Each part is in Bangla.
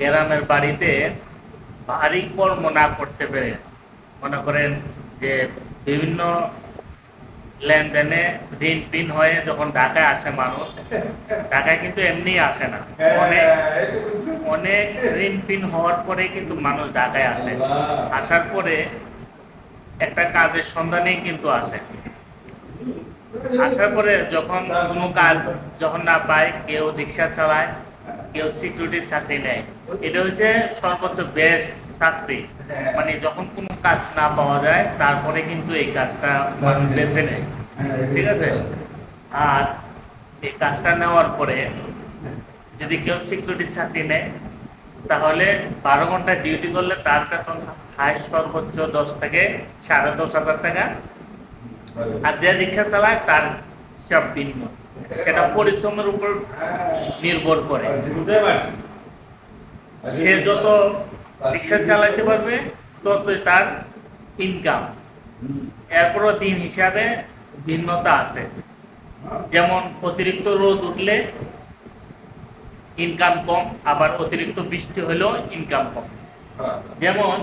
গ্রামের বাড়িতে ভারী কর্ম না করতে পেরে মনে করেন যে বিভিন্ন লেনদেনে ঋণ পিন হয়ে যখন ঢাকায় আসে মানুষ, ঢাকায় কিন্তু এমনি আসে না। অনেক অনেক ঋণ পিন হওয়ার পরে কিন্তু মানুষ ঢাকায় আসে। আসার পরে একটা কাজের সন্ধানেই কিন্তু আসে। আসার পরে যখন কোনো কাজ যখন না পায়, কেউ রিক্সা চালায় কেউ সিকিউরিটি চাকরি নেয়। এটা হচ্ছে সর্বোচ্চ বেস্ট চাকরি। মানে যখন কোনো কাজ না পাওয়া যায় তারপরে কিন্তু এই কাজটা বেছে নেয়। ঠিক আছে? আর এই কাজটা নেওয়ার পরে যদি কেউ সিকিউরিটি চাকরি নেয় তাহলে বারো ঘণ্টা ডিউটি করলে তার বেতন হাই সর্বোচ্চ দশ থেকে সাড়ে দশ হাজার টাকা। আর যে রিক্সা চালায় তার সব ভিন্ন। এটা পরিশ্রমের উপর নির্ভর করে। সে যত রিক্সা চালাতে পারবে ততই তার ইনকাম এরপরও দিন হিসাবে ভিন্নতা আছে। যেমন অতিরিক্ত রোদ উঠলে ইনকাম কম আবার অতিরিক্ত বৃষ্টি হলেও ইনকাম কম। যেমন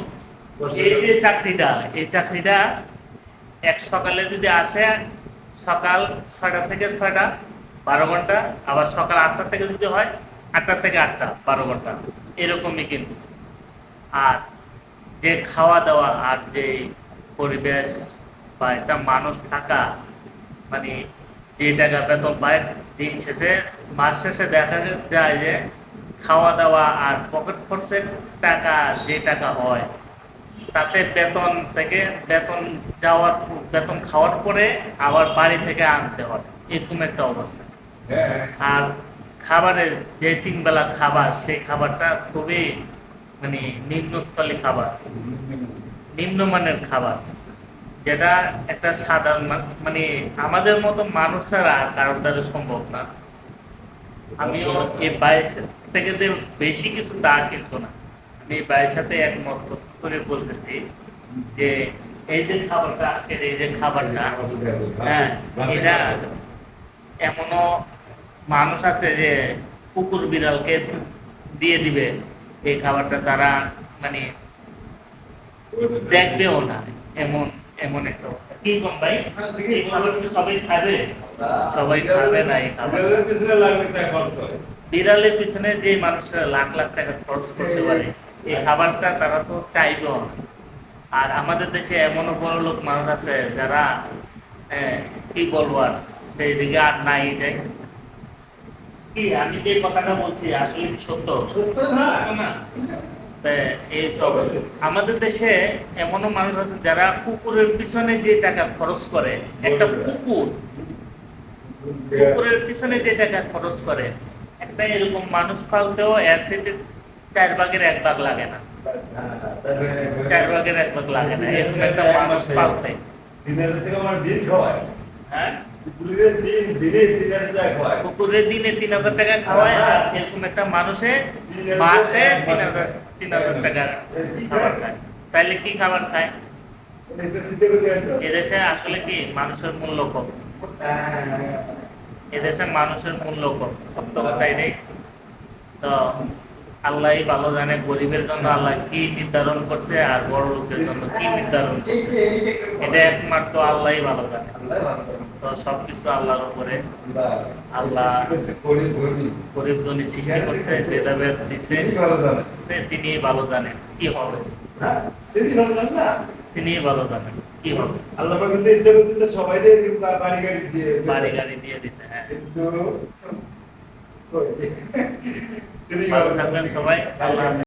এই যে চাকরিটা এই চাকরিটা এক সকালে যদি আসে সকাল ছয়টা থেকে ছয়টা, বারো ঘণ্টা। আবার সকাল আটটা থেকে যদি হয়, আটটা থেকে আটটা, বারো ঘণ্টা। এরকমই কিন্তু। আর যে খাওয়া দাওয়া আর যে পরিবেশ বা একটা মানুষ থাকা মানে যে টাকা বেতন পায়, দিন শেষে, মাস শেষে দেখা যায় যে খাওয়া দাওয়া আর পকেট খরচের টাকা যে টাকা হয় তাতে বেতন থেকে বেতন যাওয়ার বেতন খাওয়ার পরে আবার বাড়ি থেকে আনতে হয়। এরকম একটা অবস্থা। আর খাবারের যে তিন বেলা খাবার সেই খাবারটা খুবই মানে নিম্নস্থলী খাবার। নিম্নমানের খাবার। যেটা একটা সাধারণ মানে আমাদের মতো মানুষ ছাড়া আর কারোর দ্বারা সম্ভব না। আমিও এই বাইশ থেকে বেশি কিছু তা কিন্তু না। আমি এই বাইয়ের সাথে একমত করে বলতেছি যে এই যে খাবারটা আজকের এই যে খাবারটা হ্যাঁ এটা এমনও মানুষ আছে যে কুকুর বিড়ালকে দিয়ে দিবে এই খাবারটা তারা মানে দেখবেও না এমন এমন একটা কি কম ভাই? এই খাবার কি সবাই খাবে? সবাই খাবে না এই খাবার বিড়ালের পিছনে যে মানুষরা লাখ লাখ টাকা খরচ করতে পারে এই খাবারটা তারা তো চাইবেও না। আর আমাদের দেশে এমনও বড় লোক মানুষ আছে যারা কি বলব আর সেই দিকে আর নাই দেয় কি আমি যে কথাটা বলছি আসলে কি সত্য? না। আমাদের দেশে এমনও মানুষ আছে যারা কুকুরের পিছনে যে টাকা খরচ করে একটা কুকুর কুকুরের পিছনে যে টাকা খরচ করে একটা এরকম মানুষ পালতেও এর থেকে চার ভাগের এক ভাগ লাগে না। চার ভাগের এক ভাগ লাগে না এরকম একটা মানুষ পালতে। হ্যাঁ? কুকুরের দিনে তিন হাজার টাকা খাওয়ায়। এরকম একটা মানুষে মাসে তিন হাজার তিন হাজার টাকা খাবার খায়? তাইলে কি খাবার খায়? এদেশে আসলে কি মানুষের মূল্য কম? এদেশে মানুষের মূল্য কম সত্য কথাই নেই। তো আল্লাহই ভালো জানে গরিবের জন্য আল্লাহ কি নির্ধারণ করছে আর বড় লোকের জন্য কি নির্ধারণ করছে। এটা একমাত্র আল্লাহই ভালো জানে। তো সবকিছু আল্লাহর উপরে। আল্লাহ গরিব ধনী সৃষ্টি করছে সেভাবে দিছে। তিনি ভালো জানেন কি হবে। তিনি ভালো জানেন কি হবে। আল্লাহ পাক সবাই বাড়ি গাড়ি দিয়ে বাড়ি গাড়ি দিয়ে দিতে হ্যাঁ। কিন্তু কই? তিনি ভালো থাকবেন সবাই আল্লাহ